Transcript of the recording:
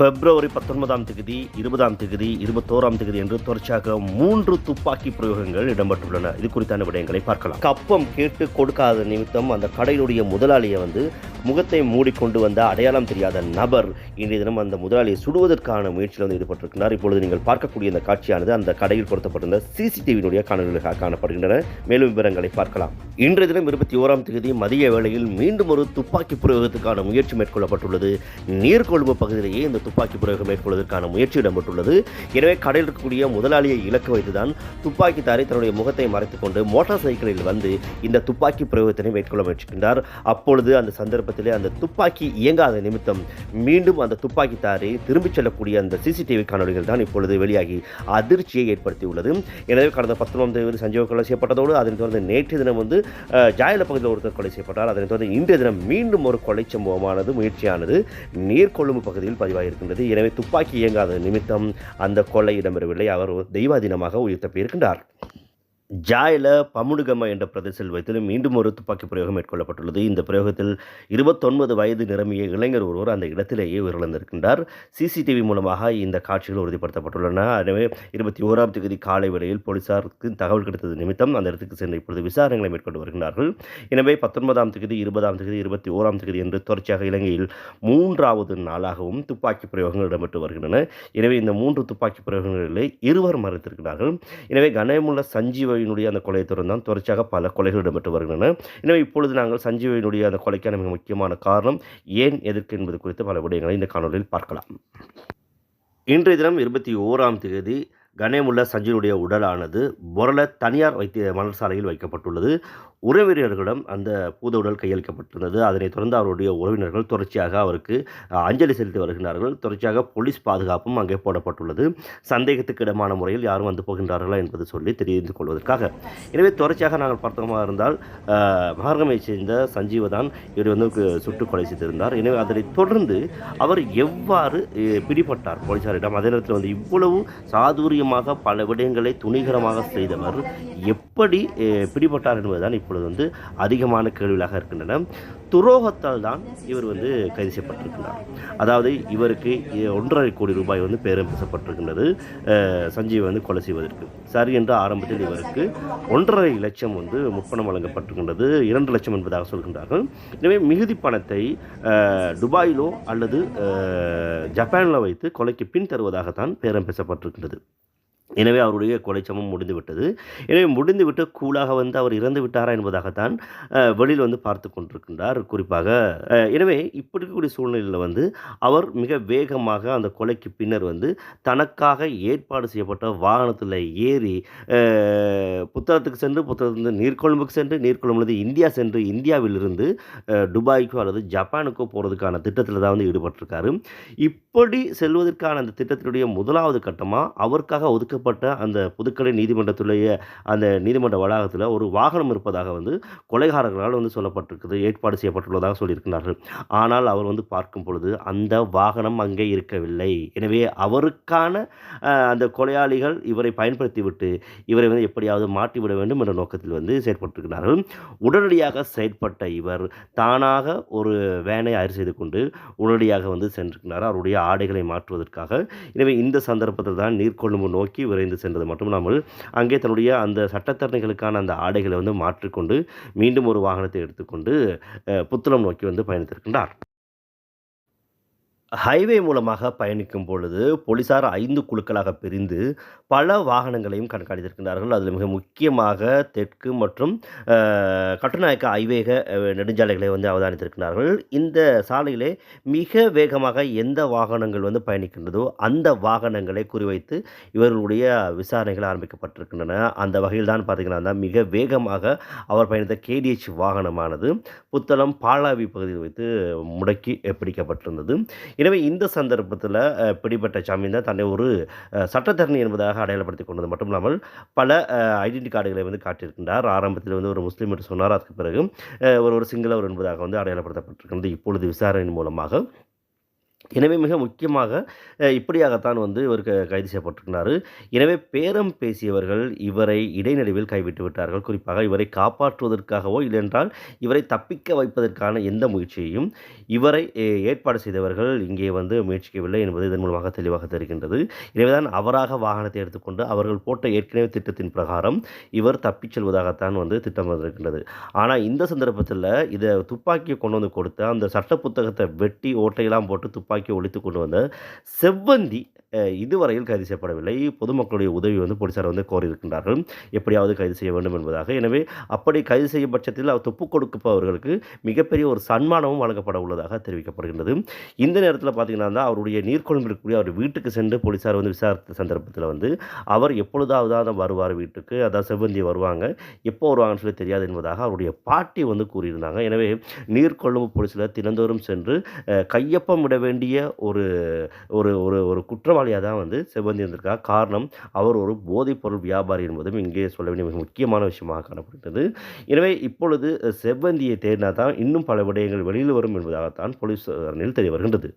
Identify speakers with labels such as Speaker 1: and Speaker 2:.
Speaker 1: பிப்ரவரி பத்தொன்பதாம் தேதி இருபதாம் தேதி இருபத்தோராம் தேதி என்று தொடர்ச்சியாக மூன்று துப்பாக்கி பிரயோகங்கள் இடம்பெற்றுள்ளன. இது குறித்தான விடயங்களை பார்க்கலாம். கப்பம் கேட்டு கொடுக்காத நிமித்தம் அந்த கடையினுடைய முதலாளியை வந்து முகத்தை மூடிக்கொண்டு வந்த அடையாளம் தெரியாத நபர் இன்றைய தினம் அந்த முதலாளியை சுடுவதற்கான முயற்சியில் வந்து ஈடுபட்டிருக்கிறார். இப்பொழுது நீங்கள் பார்க்கக்கூடிய அந்த காட்சியானது அந்த கடையில் பொருத்தப்பட்டிருந்த சிசிடிவியினுடைய காணொலிகளாக காணப்படுகின்றன. மேலும் விவரங்களை பார்க்கலாம். இன்றைய தினம் இருபத்தி ஓராம் தேதி மதிய வேளையில் மீண்டும் ஒரு துப்பாக்கி பிரயோகத்துக்கான முயற்சி மேற்கொள்ளப்பட்டுள்ளது. நீர்கொழும்பு பகுதியிலேயே இந்த துப்பாக்கி பிரயோகம் மேற்கொள்வதற்கான முயற்சி இடம்பெற்றுள்ளது. எனவே கடையில் இருக்கக்கூடிய முதலாளியை இலக்கு வைத்துதான் துப்பாக்கிதாரி தன்னுடைய முகத்தை மறைத்துக் கொண்டு மோட்டார் சைக்கிளில் வந்து இந்த துப்பாக்கி பிரயோகத்தினை மேற்கொள்ள முயற்சிக்கின்றார். அப்பொழுது அந்த சந்தர்ப்பத்திலே அந்த துப்பாக்கி இயங்காத நிமித்தம் மீண்டும் அந்த துப்பாக்கிதாரி திரும்பிச் செல்லக்கூடிய அந்த சிசிடிவி காணொலிகள் தான் இப்பொழுது வெளியாகி அதிர்ச்சியை ஏற்படுத்தியுள்ளது. எனவே கடந்த பத்தொன்பதாம் தேதி சஞ்சீவ் கொலை செய்யப்பட்டதோடு அதனைத் தொடர்ந்து நேற்று தினம் வந்து ஜாயல பகுதியில் ஒருத்தர் கொலை செய்யப்பட்டார். அதனைத் தொடர்ந்து இன்றைய தினம் மீண்டும் ஒரு கொலை சம்பவமானது முயற்சியானது நீர்கொழும்பு பகுதியில் பதிவாகியிருக்கின்றது. எனவே துப்பாக்கி இயங்காத நிமித்தம் அந்த கொலை இடம்பெறவில்லை. அவர் ஒரு தெய்வாதீனமாக உயிர் தப்பியிருக்கின்றார் ஜாயில பமுடுகம என்ற பிரதேசத்தில் வைத்து மீண்டும் ஒரு துப்பாக்கி பிரயோகம் மேற்கொள்ளப்பட்டுள்ளது. இந்த பிரயோகத்தில் இருபத்தொன்பது வயது நிரம்பிய இளைஞர் ஒருவர் அந்த இடத்திலேயே உயிரிழந்திருக்கின்றார். சிசிடிவி மூலமாக இந்த காட்சிகள் உறுதிப்படுத்தப்பட்டுள்ளன. எனவே இருபத்தி ஓராம் தேதி காலை வேளையில் போலீசாருக்கு தகவல் கிடைத்தது நிமித்தம் அந்த இடத்துக்கு சென்று இப்பொழுது விசாரணைகளை மேற்கொண்டு வருகின்றார்கள். எனவே பத்தொன்பதாம் தேதி இருபதாம் தேதி இருபத்தி ஓராம் தேதி என்று தொடர்ச்சியாக இலங்கையில் மூன்றாவது நாளாகவும் துப்பாக்கி பிரயோகங்கள் இடம்பெற்று வருகின்றன. எனவே இந்த மூன்று துப்பாக்கி பிரயோகங்களிலே இருவர் மறைத்திருக்கிறார்கள். எனவே கணேமுள்ள சஞ்சீவையினுடைய அந்த கொலையை தான் தொடர்ச்சியாக பல கொலைகள் இடம்பெற்று வருகின்றன. எனவே இப்பொழுது நாங்கள் சஞ்சீவையினுடைய அந்த கொலைக்கான மிக முக்கியமான காரணம் ஏன் எதற்கு என்பது குறித்து பல விடயங்களை இந்த காணொலியில் பார்க்கலாம். இன்றைய தினம் இருபத்தி ஓராம் தேதி கணேமுள்ள சஞ்சீவனுடைய உடலானது பொரல தனியார் வைத்திய மணல் சாலையில் வைக்கப்பட்டுள்ளது. உறவினர்களிடம் அந்த பூத உடல் கையளிக்கப்பட்டிருந்தது. அதனைத் தொடர்ந்து அவருடைய உறவினர்கள் தொடர்ச்சியாக அவருக்கு அஞ்சலி செலுத்தி வருகின்றார்கள். தொடர்ச்சியாக போலீஸ் பாதுகாப்பும் அங்கே போடப்பட்டுள்ளது. சந்தேகத்துக்கு இடமான முறையில் யாரும் வந்து போகின்றார்களா என்பது சொல்லி தெரிந்து கொள்வதற்காக. எனவே தொடர்ச்சியாக நாங்கள் பார்த்தோமாக இருந்தால் அஹ், மகார்கமையை சேர்ந்த சஞ்சீவதான் இவர் வந்து கு- சுட்டுக் கொலை செய்திருந்தார். எனவே அதனைத் தொடர்ந்து அவர் எவ்வாறு பிடிபட்டார் போலீசாரிடம்? அதே நேரத்தில் வந்து இவ்வளவு சாதுரியமாக பல விடயங்களை துணிகரமாக செய்தவர் எப்படி பிடிபட்டார் என்பதுதான் இப்பொழுது வந்து அதிகமான கேள்விகளாக இருக்கின்றன. துரோகத்தால் தான் இவர் வந்து கைது செய்யப்பட்டிருக்கிறார் அதாவது இவருக்கு ஒன்றரை கோடி ரூபாய் வந்து பேரம் பேசப்பட்டிருக்கின்றது. அஹ், சஞ்சீவ் வந்து கொலை செய்வதற்கு. சரி என்ற ஆரம்பத்தில் இவருக்கு ஒன்றரை லட்சம் வந்து முப்பணம் வழங்கப்பட்டிருக்கின்றது. இரண்டு லட்சம் என்பதாக சொல்கின்றார்கள். எனவே மிகுதி பணத்தை துபாயிலோ அல்லது ஜப்பானில் வைத்து கொலைக்கு பின் தருவதாகத்தான் பேரம் பேசப்பட்டிருக்கின்றது. எனவே அவருடைய கொலைச்சமம் முடிந்துவிட்டது. எனவே முடிந்துவிட்டு கூலாக வந்து அவர் இறந்து விட்டாரா என்பதாகத்தான் வெளியில் வந்து பார்த்து கொண்டிருக்கின்றார். குறிப்பாக எனவே இப்படி இருக்கக்கூடிய சூழ்நிலையில் வந்து அவர் மிக வேகமாக அந்த கொலைக்கு பின்னர் வந்து தனக்காக ஏற்பாடு செய்யப்பட்ட வாகனத்தில் ஏறி புத்தகத்துக்கு சென்று புத்தகத்திலிருந்து நீர்கொழும்புக்கு சென்று நீர்கொழும்புலேருந்து இந்தியா சென்று இந்தியாவிலிருந்து துபாய்க்கோ அல்லது ஜப்பானுக்கோ போகிறதுக்கான திட்டத்தில் தான் வந்து ஈடுபட்டிருக்காரு. இப்படி செல்வதற்கான அந்த திட்டத்தினுடைய முதலாவது கட்டமாக அவருக்காக அமைக்கப்பட்ட அந்த புதுக்கடை நீதிமன்றத்துடைய அந்த நீதிமன்ற வளாகத்தில் ஒரு வாகனம் இருப்பதாக வந்து கொலைகாரர்களால் வந்து சொல்லப்பட்டிருக்குது ஏற்பாடு செய்யப்பட்டுள்ளதாக சொல்லியிருக்கிறார்கள். ஆனால் அவர் வந்து பார்க்கும் பொழுது அந்த வாகனம் அங்கே இருக்கவில்லை. எனவே அவருக்கான அந்த கொலையாளிகள் இவரை பயன்படுத்திவிட்டு இவரை வந்து எப்படியாவது மாட்டிவிட வேண்டும் என்ற நோக்கத்தில் வந்து செயற்பட்டிருக்கிறார்கள். உடனடியாக செயற்பட்ட இவர் தானாக ஒரு வேனை ஆய்வு செய்து கொண்டு உடனடியாக வந்து சென்றிருக்கிறார். அவருடைய ஆடைகளை மாற்றுவதற்காக. எனவே இந்த சந்தர்ப்பத்தில் தான் நீர்கொழும்பு நோக்கி விரைந்து சென்றது மட்டுமில்லாமல் அங்கே தன்னுடைய அந்த சட்டத்தரணிகளுக்கான அந்த ஆடைகளை வந்து மாற்றிக்கொண்டு மீண்டும் ஒரு வாகனத்தை எடுத்துக்கொண்டு புத்தளம் நோக்கி வந்து பயணித்திருக்கின்றார். ஹைவே மூலமாக பயணிக்கும் பொழுது போலீசார் ஐந்து குழுக்களாக பிரிந்து பல வாகனங்களையும் கண்காணித்திருக்கிறார்கள் அதில் மிக முக்கியமாக தெற்கு மற்றும் கட்டுநாயக்க ஐவேக நெடுஞ்சாலைகளை வந்து அவதானித்திருக்கிறார்கள் இந்த சாலையிலே மிக வேகமாக எந்த வாகனங்கள் வந்து பயணிக்கின்றதோ அந்த வாகனங்களை குறிவைத்து இவர்களுடைய விசாரணைகள் ஆரம்பிக்கப்பட்டிருக்கின்றன. அந்த வகையில் தான் பார்த்தீங்கன்னா மிக வேகமாக அவர் பயணித்த கேடிஎச் வாகனமானது புத்தளம் பாலாவி பகுதியில் வைத்து முடக்கி பிடிக்கப்பட்டிருந்தது. எனவே இந்த சந்தர்ப்பத்தில் பிடிபட்ட சாமி தான் தன்னை ஒரு சட்டத்தரணி என்பதாக அடையாளப்படுத்தி கொண்டது. மட்டும் இல்லாமல் பல ஐடென்டி கார்டுகளை வந்து காட்டியிருக்கின்றார். ஆரம்பத்தில் வந்து ஒரு முஸ்லீம் என்று சொன்னார். அதுக்கு பிறகு ஒரு ஒரு சிங்களவர் என்பதாக வந்து அடையாளப்படுத்தப்பட்டிருக்கின்றது இப்பொழுது விசாரணையின் மூலமாக எனவே மிக முக்கியமாக இப்படியாகத்தான் வந்து இவர் க கைது செய்யப்பட்டிருக்கிறார். எனவே பேரம் பேசியவர்கள் இவரை இடைநடுவில் கைவிட்டு விட்டார்கள். குறிப்பாக இவரை காப்பாற்றுவதற்காகவோ இல்லையென்றால் இவரை தப்பிக்க வைப்பதற்கான எந்த முயற்சியையும் இவரை ஏற்பாடு செய்தவர்கள் இங்கே வந்து முயற்சிக்கவில்லை என்பது இதன் மூலமாக தெளிவாக தெரிகின்றது. எனவேதான் அவராக வாகனத்தை எடுத்துக்கொண்டு அவர்கள் போட்ட ஏற்கனவே திட்டத்தின் பிரகாரம் இவர் தப்பிச் செல்வதாகத்தான் வந்து திட்டம் வந்திருக்கின்றது. ஆனால் இந்த சந்தர்ப்பத்தில் இதை துப்பாக்கியை கொண்டு வந்து கொடுத்து அந்த சட்ட புத்தகத்தை வெட்டி ஓட்டையெல்லாம் போட்டு துப்பாக்கி ஒழித்து கொண்டு வந்த செவ்வந்தி இதுவரையில் கைது செய்யப்படவில்லை. பொதுமக்களுடைய உதவி வந்து போலீசார் வந்து கோரியிருக்கின்றார்கள். எப்படியாவது கைது செய்ய வேண்டும் என்பதாக. எனவே அப்படி கைது செய்யும் பட்சத்தில் அவர் துப்பு கொடுப்பவர்களுக்கு மிகப்பெரிய ஒரு சன்மானமும் வழங்கப்பட உள்ளதாக தெரிவிக்கப்படுகின்றது. இந்த நேரத்தில் பார்த்தீங்கன்னா தான் அவருடைய நீர்கொழும்பில் இருக்கக்கூடிய அவர் வீட்டுக்கு சென்று போலீசார் வந்து விசாரித்த சந்தர்ப்பத்தில் வந்து அவர் எப்பொழுதாவது தான் வருவார் வீட்டுக்கு அதாவது செவ்வந்தி வருவாங்க எப்போ வருவாங்கன்னு சொல்லி தெரியாது என்பதாக அவருடைய பாட்டி வந்து கூறியிருந்தாங்க. எனவே நீர்கொழும்பு போலீஸில் தினந்தோறும் சென்று கையொப்பமிட கையொப்பம் விட வேண்டிய ஒரு ஒரு ஒரு ஒரு குற்றவாளியாக தான் வந்து செவ்வந்தி இருந்திருக்கார். காரணம் அவர் ஒரு போதைப்பொருள் வியாபாரி என்பதும் இங்கே சொல்ல வேண்டிய மிக முக்கியமான விஷயமாக காணப்படுகிறது எனவே இப்பொழுது செவ்வந்தியை தேடினா தான் இன்னும் பல விடயங்கள் வெளியில் வரும் என்பதாகத்தான் போலீஸ் விசாரணையில் தெரிய வருகின்றது.